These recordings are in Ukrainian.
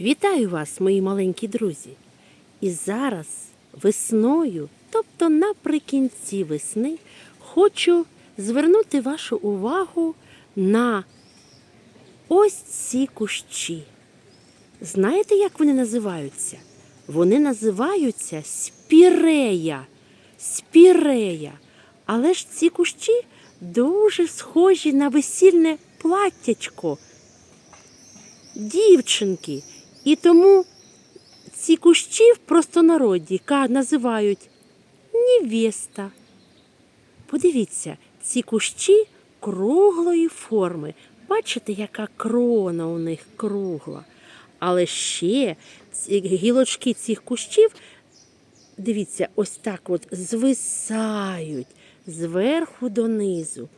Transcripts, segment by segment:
Вітаю вас, мої маленькі друзі! І зараз весною, тобто наприкінці весни, хочу звернути вашу увагу на ось ці кущі. Знаєте, як вони називаються? Вони називаються спірея. Спірея. Але ж ці кущі дуже схожі на весільне платтячко дівчинки. І тому ці кущі в простонароді називають невеста. Подивіться, ці кущі круглої форми. Бачите, яка крона у них кругла. Але ще ці гілочки цих кущів, дивіться, ось так от звисають зверху донизу.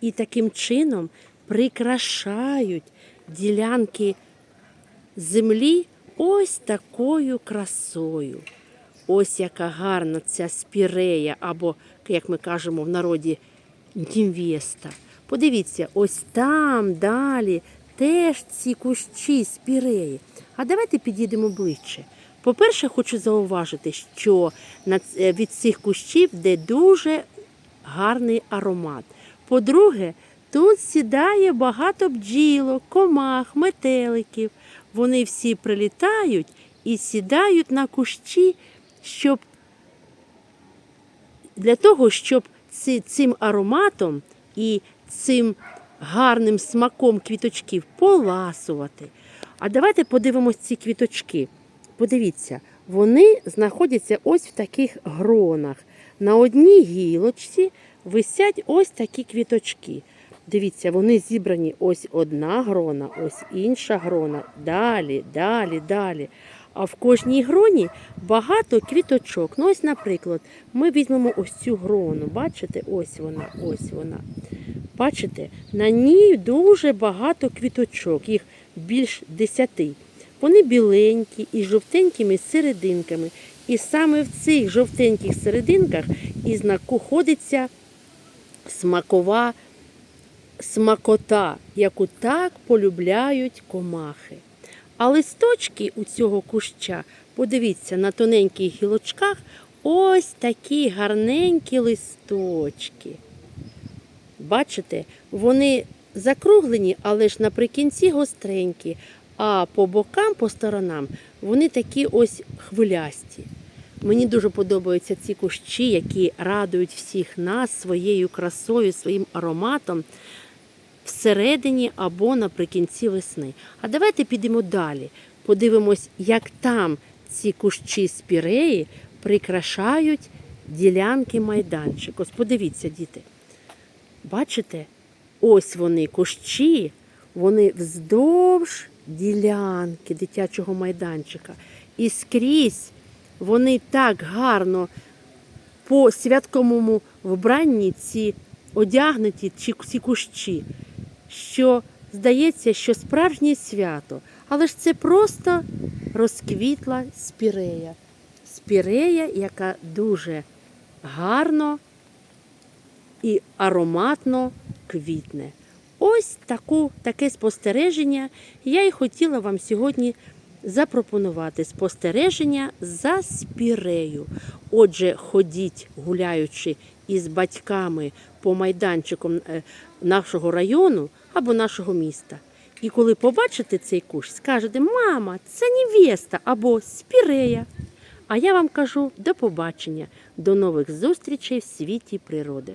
І таким чином прикрашають ділянки землі ось такою красою. Ось яка гарна ця спірея, або, як ми кажемо в народі, нівеста. Подивіться, ось там далі теж ці кущі спіреї. А давайте підійдемо ближче. По-перше, хочу зауважити, що е, від цих кущів йде дуже гарний аромат. По-друге, тут сідає багато бджілок, комах, метеликів. Вони всі прилітають і сідають на кущі, щоб для того, щоб цим ароматом і цим гарним смаком квіточків поласувати. А давайте подивимось ці квіточки. Подивіться, вони знаходяться ось в таких гронах. На одній гілочці висять ось такі квіточки. Дивіться, вони зібрані ось одна грона, ось інша грона. Далі, далі, далі. А в кожній гроні багато квіточок. Ну, ось, наприклад, ми візьмемо ось цю грону. Бачите, ось вона, ось вона. Бачите, на ній дуже багато квіточок, їх більш десяти. Вони біленькі і жовтенькими серединками. І саме в цих жовтеньких серединках і знаходиться смакова смакота, яку так полюбляють комахи. А листочки у цього куща, подивіться, на тоненьких гілочках ось такі гарненькі листочки. Бачите, вони закруглені, але ж наприкінці гостренькі, а по бокам, по сторонам, вони такі ось хвилясті. Мені дуже подобаються ці кущі, які радують всіх нас своєю красою, своїм ароматом всередині або наприкінці весни. А давайте підемо далі. Подивимось, як там ці кущі спіреї прикрашають ділянки майданчик. Ось подивіться, діти. Бачите? Ось вони кущі, вони вздовж ділянки дитячого майданчика. І скрізь вони так гарно по святковому вбранні ці одягнуті ці, кущі, що здається, що справжнє свято. Але ж це просто розквітла спірея. Спірея, яка дуже гарно і ароматно квітне. Ось таку, таке спостереження я і хотіла вам сьогодні запропонувати спостереження за спірею. Отже, ходіть, гуляючи із батьками по майданчикам е, нашого району або нашого міста. І коли побачите цей кущ, скажете, мама, це невеста або спірея. А я вам кажу до побачення, до нових зустрічей в світі природи.